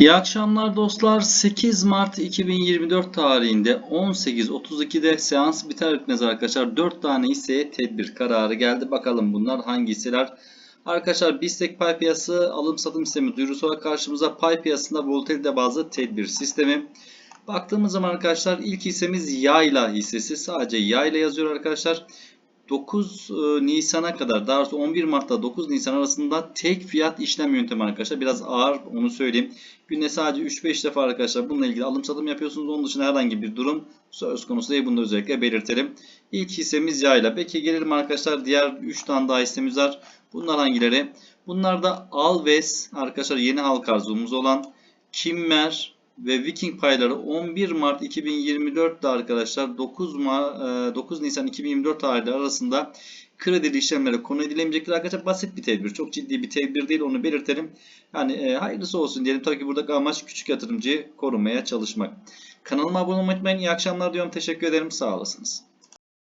İyi akşamlar dostlar. 8 Mart 2024 tarihinde 18.32'de seans biter bitmez arkadaşlar 4 tane hisseye tedbir kararı geldi. Bakalım bunlar hangi hisseler? Arkadaşlar BISTEK pay piyasası alım satım sistemi duyurusu olarak karşımıza pay piyasasında volatilite bazlı tedbir sistemi. Baktığımız zaman arkadaşlar ilk hissemiz Yayla hissesi. Sadece Yayla yazıyor arkadaşlar. 9 e, Nisan'a kadar daha doğrusu 11 Mart'ta 9 Nisan arasında tek fiyat işlem yöntemi arkadaşlar. Biraz ağır onu söyleyeyim. Günde sadece 3-5 defa arkadaşlar bununla ilgili alım satım yapıyorsunuz. Onun dışında herhangi bir durum söz konusu değil. Bunu da özellikle belirtelim. İlk hissemiz yayla. Peki gelelim arkadaşlar diğer 3 tane daha hissemiz var. Bunlar hangileri? Bunlar da Alves arkadaşlar yeni halk arzumuz olan Kimmer, ve Viking payları 11 Mart 2024'te arkadaşlar 9 Ma 9 Nisan 2024 tarihleri arasında kredili işlemlere konu edilemeyecektir arkadaşlar. Basit bir tedbir. Çok ciddi bir tedbir değil onu belirtelim. Yani e, hayırlısı olsun diyelim. Tabii ki buradaki amaç küçük yatırımcıyı korumaya çalışmak. Kanalıma abone olmayı unutmayın. İyi akşamlar diyorum. Teşekkür ederim. Sağ olasınız.